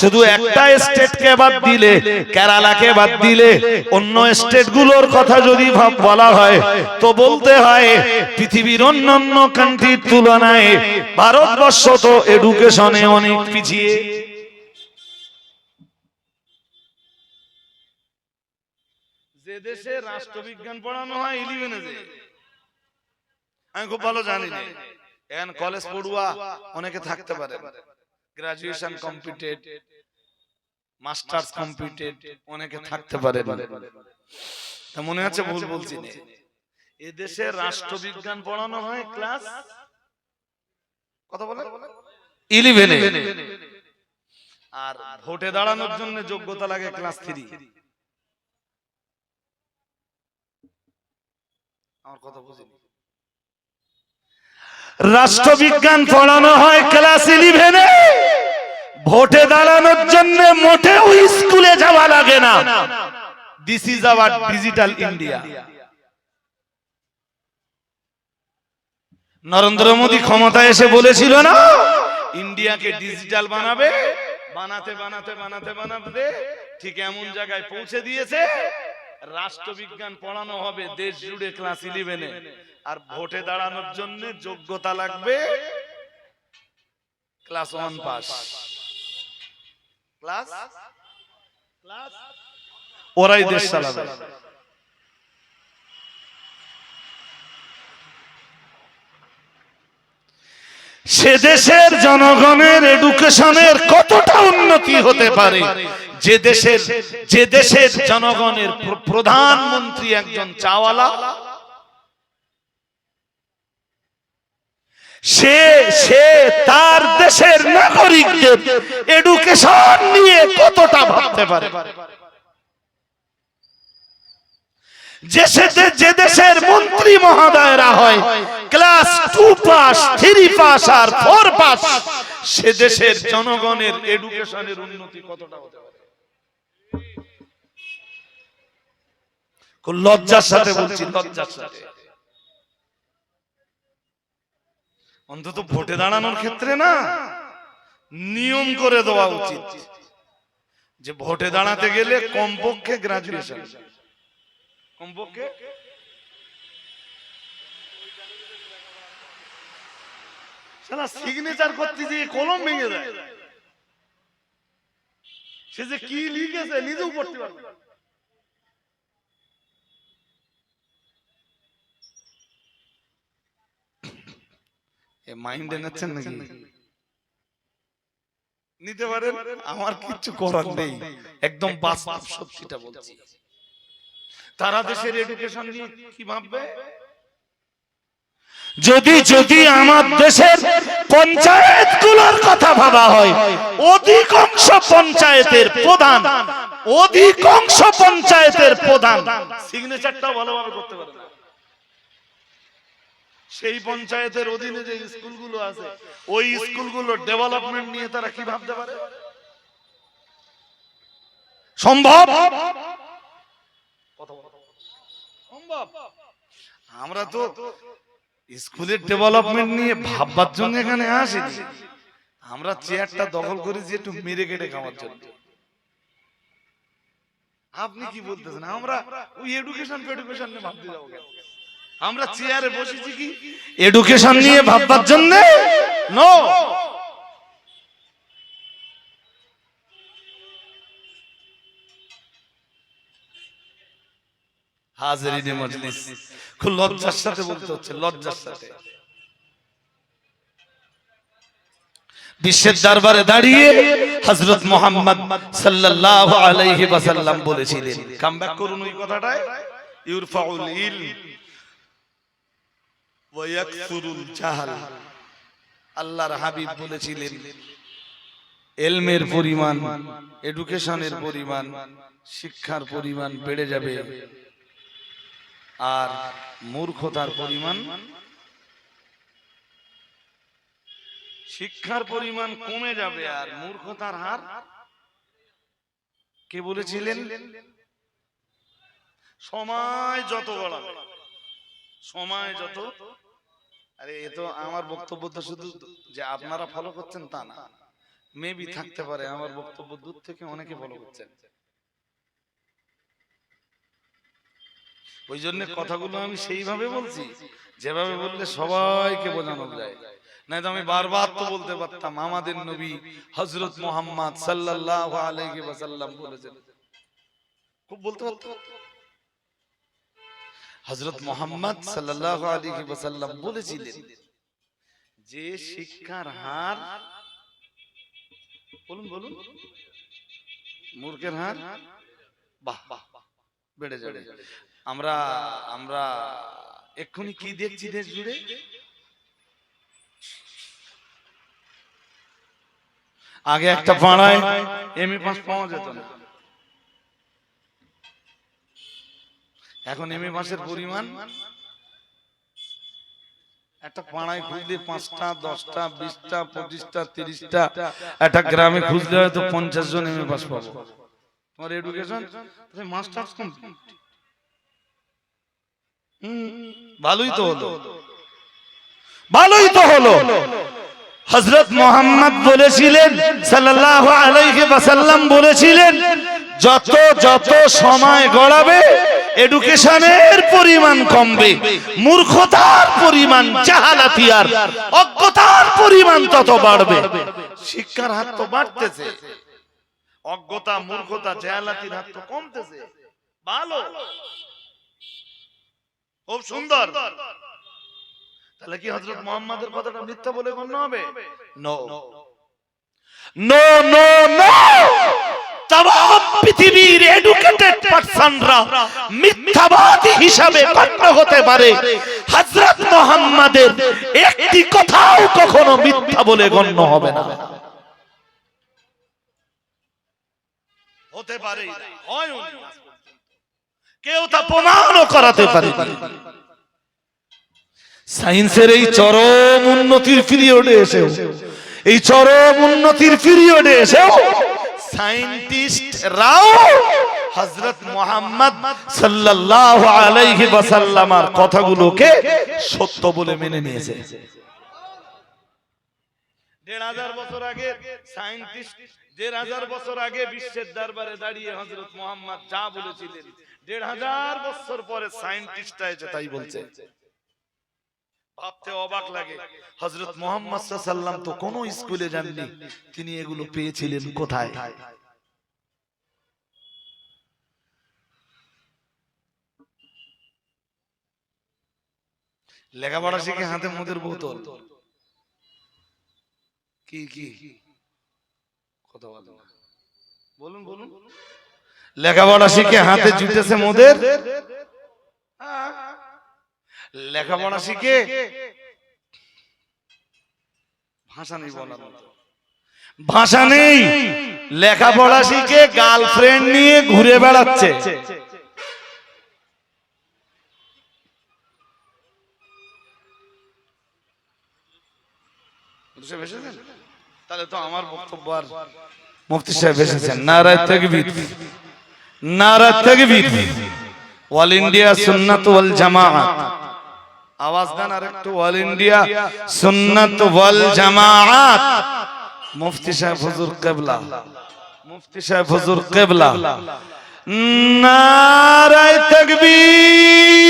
শুধু একটা স্টেটকে বাদ দিলে কেরালাকে বাদ দিলে অন্য স্টেটগুলোর কথা যদি ভাব বলা হয় তো বলতে হয় পৃথিবীর অন্যান্য কান্ট্রির তুলনায় ভারতবর্ষ তো এডুকেশনে অনেক পিছিয়ে। যে দেশে রাষ্ট্রবিজ্ঞান পড়ানো হয় ইলেভেনে যে। আমি খুব ভালো জানি এখন কলেজ পড়ুয়া অনেকে থাকতে পারে। গ্রাজুয়েশন কমপ্লিটেড মাস্টার্স কমপ্লিটেড অনেকে থাকতে পারে তা মনে হচ্ছে ভুল বলছি না? এ দেশে রাষ্ট্রবিজ্ঞান পড়ানো হয় ক্লাস কত বলে? ইলেভেনে আর ভোটে দাঁড়ানোর জন্য যোগ্যতা লাগে ক্লাস থ্রি। আমার কথা বুঝিনি। রাষ্ট্রবিজ্ঞান পড়ানো হয় ক্লাস ইলেভেনে। ভোটে দাঁড়ানোর জন্য মোটেও স্কুলে যাওয়া লাগে না। This is our digital India Narendra Modi ক্ষমতায় এসে বলেছিল না, ইন্ডিয়াকে ডিজিটাল বানাবে, বানাতে বানাতে বানাতে বানাতে, ঠিক এমন জায়গায় পৌঁছে দিয়েছে। রাষ্ট্রবিজ্ঞান পড়ানো হবে দেশ জুড়ে ক্লাস ইলেভেনে। আর ভোটে দাঁড়ানোর জন্য যোগ্যতা লাগবে ক্লাস ওয়ান পাস। ক্লাস? ওরাই দেশ চালাবে। সে দেশের জনগণের এডুকেশনের কতটা উন্নতি হতে পারে? যে দেশের যে দেশের জনগণের প্রধানমন্ত্রী একজন চাওয়ালা সে সে তার দেশের নাগরিকদের এডুকেশন নিয়ে কতটা ভাবতে পারে? যে সে- যে দেশের মন্ত্রী মহোদয়রা হয় class two pass three pass আর ফোর পাস সে দেশের জনগণের এডুকেশনের উন্নতি কতটা হতে পারে? লজ্জার সাথে বলছি, লজ্জার সাথে। অন্তত ভোটে দাঁড়ানোর ক্ষেত্রে না, নিয়ম করে দেওয়া উচিত। যে ভোটে দাঁড়াতে গেলে কমপক্ষে গ্রাজুয়েশন কমপক্ষে? সিগনেচার করতে গিয়ে কলম ভেঙে দেয়। সে যে কি লিখেছে, নিজেও পড়তে পারবে এ মাইন্ডে নিচ্ছেন নাকি? নিতে পারেন আমার কিচ্ছু করার নেই। একদম বাস্তব সত্যিটা বলছি। তারা দেশের এডুকেশন নিয়ে কি ভাববে? যদি যদি আমার দেশের পঞ্চায়েতগুলোর কথা ভাবা হয় অধিকাংশ পঞ্চায়েতের প্রধান অধিকাংশ পঞ্চায়েতের প্রধান সিগনেচারটাও ভালোভাবে করতে পারে সেই পঞ্চায়েতের অধীনে যে স্কুলগুলো আছে ওই স্কুলগুলোর ডেভেলপমেন্ট নিয়ে তারা কি ভাবতে পারে? সম্ভব? সম্ভব। আমরা তো স্কুলের ডেভেলপমেন্ট নিয়ে ভাববার জন্য এখানে আসি আমরা চেয়ারটা দখল করেছি একটু মেরে কেটে খাওয়ার জন্য। আপনি কি বলতেছেন? আমরা ওই এডুকেশন ফেডুকেশন নিয়ে ভাবতে যাব কেন? আমরা চেয়ারে বসেছি কি? এডুকেশন নিয়ে ভাববার জন্য? নো হাজারিনে মজলিস খুব লজ্জার সাথে বলতে হচ্ছে লজ্জার সাথে। বিশ্বের দরবারে দাঁড়িয়ে হযরত মুহাম্মদ সাল্লাল্লাহু আলাইহি ওয়াসাল্লাম বলেছিলেন কাম ব্যাক করুন ওই কথাটায়। ইউরফাউল ইলম জাহাল আল্লাহর হাবিব বলেছিলেন, এলমের পরিমাণ, এডুকেশনের পরিমাণ, শিক্ষার পরিমাণ বেড়ে যাবে। আর মূর্খতার পরিমাণ, শিক্ষার পরিমাণ কমে যাবে আর মূর্খতার হার কে বলেছিলেন? সময় যত বাড়াবে সময় যত আরে এ তো আমার বক্তব্য তো শুধু যে আপনারা ফলো করছেন তা না। মেবি থাকতে পারে আমার বক্তব্য দূর থেকে অনেকে ফলো করছেন ওই জন্য কথাগুলো আমি সেইভাবে বলছি। যেভাবে বললে সবাইকে বোঝানো যায়। নাই তো আমি বারবার তো বলতে পারতাম আমাদের নবী হজরত মোহাম্মদ সাল্লাল্লাহু আলাইহি ওয়াসাল্লাম বলেছেন। খুব বলতে পারতাম। হজরত মোহাম্মদ ওয়াসাল্লাম বলেছিলেন যে শিক্ষার হার বলুন বলুন। মূর্খের হার? বাহ বাহ বাহ, বেড়ে যাবে। আমরা আমরা এক্ষুনি কি দেখছি দেশ জুড়ে? আগে একটা পাড়ায় এম এ পাস পাওয়া যেত না। এখন এম এ পাসের পরিমাণ? একটা পাড়ায় খুঁজলে পাঁচটা দশটা বিশটা পঁচিশটা তিরিশটা। একটা গ্রামে খুঁজলে হয়তো পঞ্চাশ জন এম এ পাস পাবো। তোমার এডুকেশন মাস্টার্স কমপ্লিট ভালোই তো হলো। ভালোই তো হলো। হজরত মোহাম্মদ বলেছিলেন সাল্লাল্লাহু আলাইহি ওয়াসাল্লাম বলেছিলেন যত যত সময় গড়াবে এডুকেশনের পরিমাণ কমবে, মূর্খতার পরিমাণ জাহালাতি আর অজ্ঞতার পরিমাণ তত বাড়বে। শিক্ষার হাত তো বাড়তেছে, অজ্ঞতা, মূর্খতা, জাহালাতির হাত তো কমতেছে। ভালো। খুব সুন্দর। তাহলে কি হজরত মোহাম্মদের কথাটা মিথ্যা বলে গণ্য হবে? নো নো নো নো পৃথিবীর এডুকেটেড পারসনরা মিথ্যাবাদী হিসাবে গণ্য হতে পারে। হযরত মুহাম্মাদের একটি কথাও কখনো মিথ্যা বলে গণ্য হবে না। হতে পারে কেউ তা প্রমাণও করাতে পারে। সায়েন্সের এই চরম উন্নতির পিরিয়ডে এসেও এই চরম উন্নতির পিরিয়ডে এসেও সায়েন্টিস্টরাও হযরত মুহাম্মদ সাল্লাল্লাহু আলাইহি ওয়াসাল্লামার কথাগুলোকে সত্য বলে মেনে নিয়েছে। দেড় হাজার বছর আগে সায়েন্টিস্ট দেড় হাজার বছর আগে বিশ্বের দরবারে দাঁড়িয়ে হযরত মুহাম্মদ যা বলেছিলেন, দেড় হাজার বছর পরে সায়েন্টিস্টরা এসে তাই বলছে। ভাবতে অবাক লাগে। হজরত মোহাম্মদ সাল্লাম তো কোন স্কুলে যাননি। তিনি এগুলো পেয়েছিলেন কোথায়? লেখাপড়া শিখে হাতে মদের বোতল। কি কি? কথা বলেন। বলুন বলুন। লেখাপড়া শিখে হাতে জুটেছে মদের? হ্যাঁ। লেখাপড়া শিখে ভাষা নেই বলার ভাষা নেই লেখাপড়া শিখে গার্লফ্রেন্ড নিয়ে ঘুরে বেড়াচ্ছে। তাহলে তো আমার বক্তব্য আর মুফতি সাহেব এসেছেন। নারায় তাকবীর। নারায় তাকবীর। অল ইন্ডিয়া সুন্নাত ওয়াল জামাআত। আওয়াজ দেন আর একটু অল ইন্ডিয়া সুন্নাত ওয়াল জামাআত মুফতি সাহেব হুজুর কিবলা। মুফতি সাহেব হুজুর কিবলা। নারায় তাকবীর।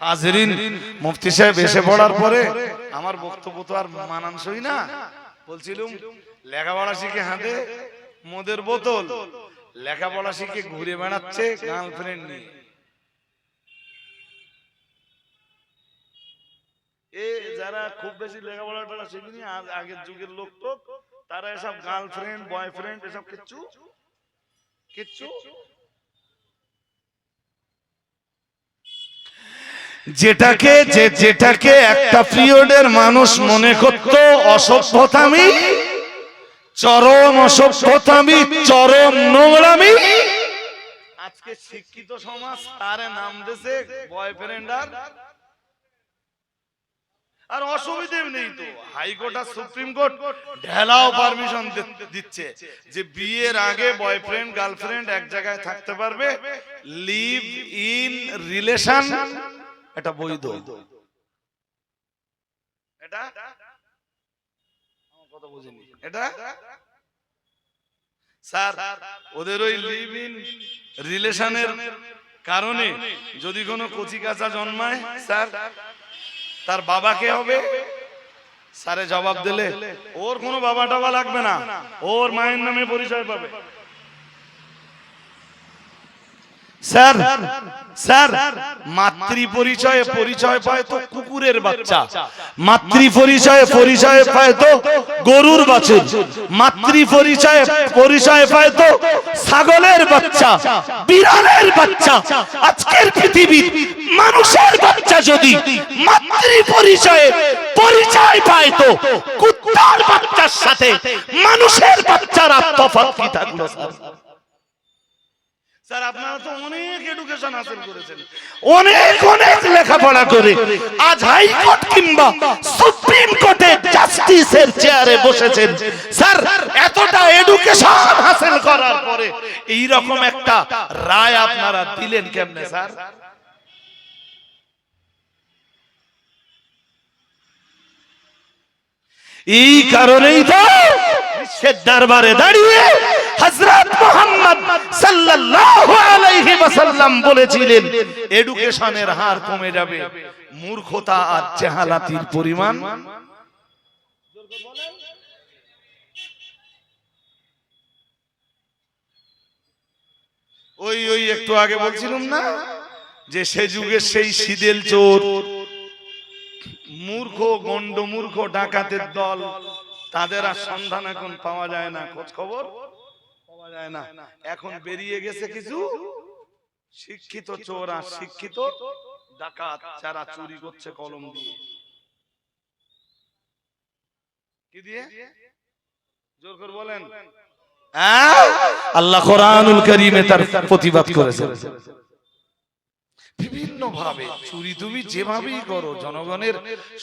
হাজরিন মুফতি সাহেব এসে পড়ার পরে আমার বক্তব্য তো আর মানানসই না। বলছিলাম লেখাপড়া শিখে হাতে মদের বোতল। লেখাপড়া শিখে ঘুরে বেড়াচ্ছে গার্লফ্রেন্ড নিয়ে। এ যারা খুব বেশি লেখাপড়াটা শিখিনি আগের যুগের লোক তো তারা এসব গার্লফ্রেন্ড বয়ফ্রেন্ড এসব কিচ্ছু? কিচ্ছু? যেটাকে যে যেটাকে একটা পিরিয়ডের মানুষ মনে করত অসভ্যতামি চরম অসভ্যতামি চরম নোংরামি। আজকে শিক্ষিত সমাজ তারে নাম দিছে বয়ফ্রেন্ড আর আর অসুবিধে নেই তো। হাইকোর্ট আর সুপ্রিম কোর্ট ঢেলাও পারমিশন দিচ্ছে যে বিয়ের আগে বয়ফ্রেন্ড গার্লফ্রেন্ড এক জায়গায় থাকতে পারবে। লিভ ইন রিলেশন এটা বৈধ। এটা? বুঝিনি। এটা? স্যার ওদের ওই লিভ ইন রিলেশনের কারণে যদি কোনো কচি কাঁচা জন্মায় স্যার তার বাবা কে হবে? স্যারে জবাব দিলে? ওর কোনো বাবা টাবা লাগবে না। ওর মায়ের নামে পরিচয় পাবে। স্যার স্যার মাতৃ পরিচয়ে পরিচয় পায় তো কুকুরের বাচ্চা। মাতৃ পরিচয়ে পরিচয় পায় তো গরুর বাছুর মাতৃ পরিচয়ে পরিচয় পায় তো ছাগলের বাচ্চা বিড়ালের বাচ্চা। আজকের পৃথিবীর মানুষের বাচ্চা যদি মাতৃ পরিচয়ে পরিচয় পায় তো কুত্তার বাচ্চার সাথে মানুষের বাচ্চারা তফাৎ কি থাকল স্যার। স্যার, আপনারা তো অনেক এডুকেশন হাসিল করেছেন। অনেক অনেক লেখাপড়া করে। আজ হাইকোর্ট কিংবা সুপ্রিম কোর্টে জাস্টিসের চেয়ারে বসেছেন। স্যার, এতটা এডুকেশন হাসিল করার পরে এই রকম একটা রায় আপনারা দিলেন কেমনে, স্যার? এই কারণেই তো বিশ্বের দরবারে দাঁড়িয়ে হযরত মুহাম্মদ সাল্লাল্লাহু আলাইহি ওয়াসাল্লাম বলেছিলেন এডুকেশনের হার কমে যাবে, মূর্খতা আর জাহালাতির পরিমাণ ওই ওই একটু আগে বলছিলাম না, যে সে যুগের সেই সিদেল চোর, মূর্খ গন্ড মূর্খ ডাকাতের দল, তাদের আর সন্ধান এখন পাওয়া যায় না, খোঁজ খবর? যায় না। এখন বেরিয়ে গেছে কিছু শিক্ষিত চোর আর শিক্ষিত ডাকাত যারা চুরি করছে কলম দিয়ে। কি দিয়ে? জোর করে বলেন। হ্যাঁ? আল্লাহ কোরআনুল কারীমে তার প্রতিবাদ করেছেন। বিভিন্ন ভাবে চুরি তুমি যেভাবেই করো, জনগণের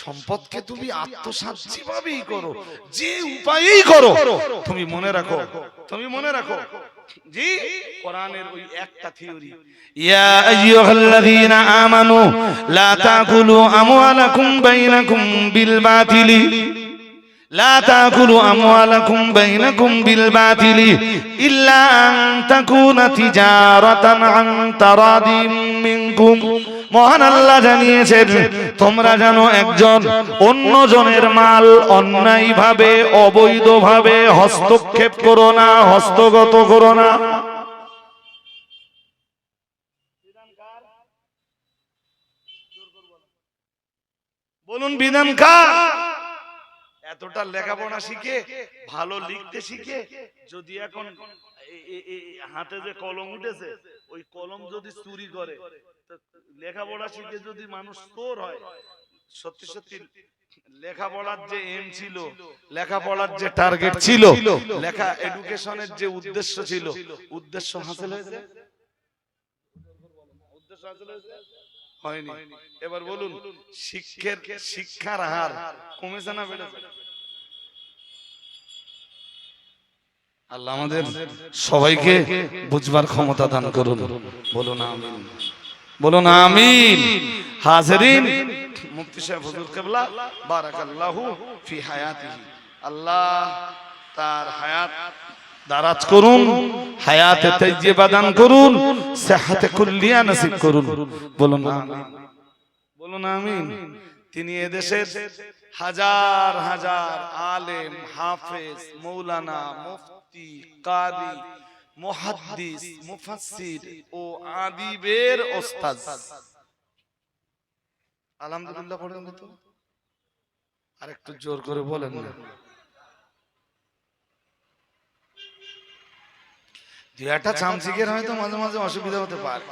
সম্পদকে তুমি আত্মসাত যেভাবেই করো, যে উপায়েই করো, তুমি মনে রাখো, তুমি মনে রাখো আমানু বাইনাকুম বিল বাতিলি। لا تأكلوا أموالكم بينكم بالباطل إلا أن تكون تجارة عن تراض منكم মহান আল্লাহ জানিয়েছেন তোমরা জানো একজন অন্য জনের মাল অন্যায় ভাবে অবৈধ ভাবে হস্তক্ষেপ করো না হস্তগত করো না বলুন বিধান কার এতটা লেখাপড়া শিখে ভালো লিখতে শিখে যদি এখন হাতে যে কলম উঠেছে ওই কলম যদি চুরি করে লেখাপড়া শিখে যদি মানুষ চোর হয় সত্যি সত্যি লেখাপড়ার যে এম ছিল লেখাপড়ার যে টার্গেট ছিল লেখা এডুকেশনের যে উদ্দেশ্য ছিল উদ্দেশ্য হাসিল হয়েছে? উদ্দেশ্য হাসিল হয়েছে? হয়নি। এবার বলুন শিক্ষের শিক্ষার হার কমেছে না বেড়েছে? আল্লাহ আমাদের সবাইকে বুঝবার ক্ষমতা দান করুন। বলুন আমিন। বলুন আমিন। হাজরিন। মুফতি সাহেব হুজুর কেবলা বারাকাল্লাহু ফি হায়াতিহি। আল্লাহ তার হায়াত দারাজ করুন, হায়াতে তাইয়্যিবা দান করুন, সিহাতে কুল্লিয়া নসিব করুন। বলুন আমিন। বলুন আমিন। তিনি এদেশের হাজার হাজার আলেম, হাফেজ, মৌলানা, মুফতি কারি মুহাদ্দিস, মুফাসসির ও আদিবের ওস্তাদ। আলহামদুলিল্লাহ, পড়েন তো। আর একটু জোর করে বলেন না। দু একটা চামচিকের হয়তো মাঝে মাঝে অসুবিধা হতে পারে।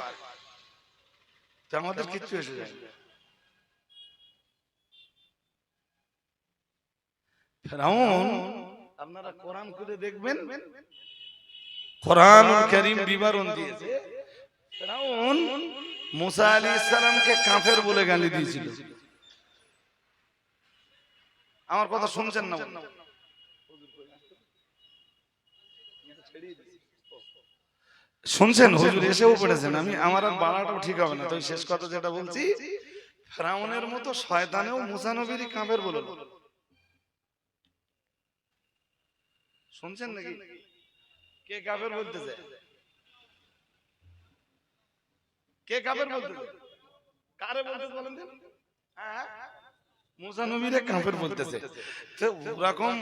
আমাদের কিচ্ছু এসে যায় ফেরাউন আপনারা কোরআন খুলে দেখবেন। কোরআন করিম বিবরণ দিয়েছে। ফেরাউন মুসা আলী ইসলামকে কাফের বলে গালি দিয়েছিল। আমার কথা শুনছেন না শুনছেন হুজুর এসেও পড়েছেন। আমি আমার আর বাড়াটাও ঠিক হবে না। তো শেষ কথা যেটা বলছি ফেরাউনের মতো শয়তানেও মুসা নবীরই কাফের বলে শুনছেন নাকি? কে কাফের বলতেছে? কে কাফের বলতেছে? কারে বলতেছে বলেন? হ্যাঁ মুসা নবীরে কাফের বলতেছে। তো ওরকম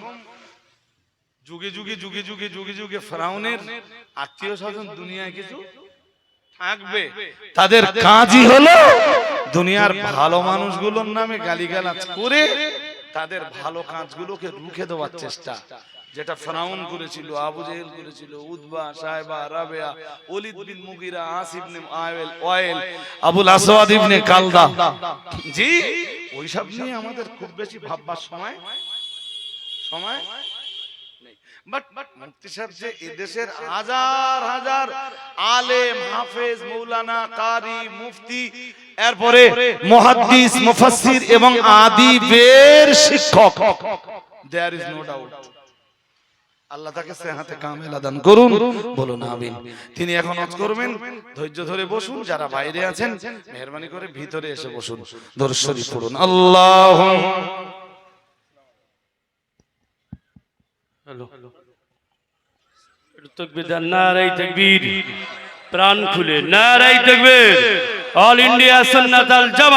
যুগে যুগে যুগে যুগে যুগে যুগে ফেরাউনের আত্মীয় স্বজন দুনিয়ায় কিছু থাকবে। তাদের কাজই হলো দুনিয়ার ভালো মানুষগুলোর নামে গালিগালাজ করে তাদের ভালো কাজগুলোকে রুখে দেওয়ার চেষ্টা। যেটা ফেরাউন করেছিল আবু জেহেল করেছিল উদবা সাহেবা রাবেয়া ওলিদ বিন মুগিরা আসিব ইবনে আয়েল ওয়াইল আবুল আসওয়াদ ইবনে কালদা। জি? ওইসব নিয়ে আমাদের খুব বেশি ভাববার সময় সময় বাট মুফতি সাহেব যে এদেশের হাজার হাজার আলেম হাফেজ মৌলানা কারি মুফতি এরপরে মুহাদ্দিস মুফাসসির এবং আদিবের শিক্ষক। There is no doubt Allah তাকে সেহাতে কামেল দান করুন বলুন আমিন। তিনি এখন হজ করবেন ধৈর্য ধরে বসুন যারা বাইরে আছেন মেহরবানি করে ভিতরে এসে বসুন দর্শনী পড়ুন। আল্লাহ। হ্যালো। তকবীর প্রাণ খুলে নারাই তকবীর। অল ইন্ডিয়া সুন্নাত আল জামা